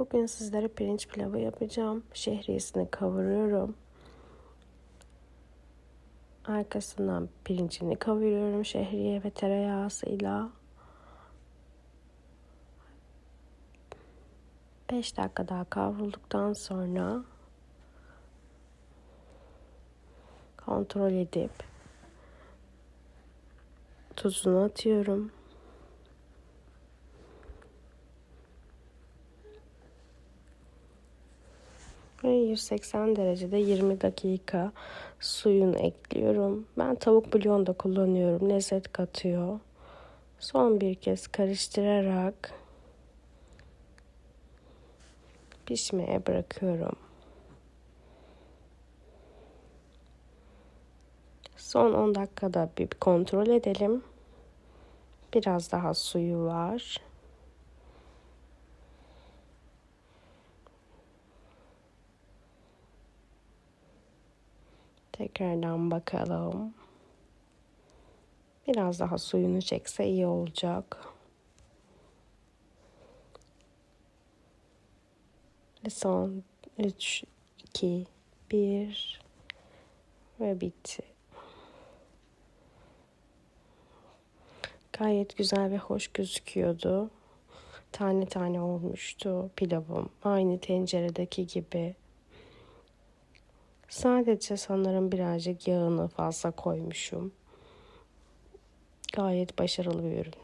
Bugün sizlere pirinç pilavı yapacağım. Şehriyesini kavuruyorum. Arkasından pirincini kavuruyorum şehriye ve tereyağısıyla. 5 dakika daha kavrulduktan sonra kontrol edip tuzunu atıyorum. Ve 180 derecede 20 dakika suyunu ekliyorum. Ben tavuk bulyon da kullanıyorum. Lezzet katıyor. Son bir kez karıştırarak pişmeye bırakıyorum. Son 10 dakikada bir kontrol edelim. Biraz daha suyu var. Tekrardan bakalım. Biraz daha suyunu çekse iyi olacak. Ve son 3, 2, 1 ve bitti. Gayet güzel ve hoş gözüküyordu. Tane tane olmuştu pilavım. Aynı tenceredeki gibi. Sadece sanırım birazcık yağını fazla koymuşum. Gayet başarılı bir ürün.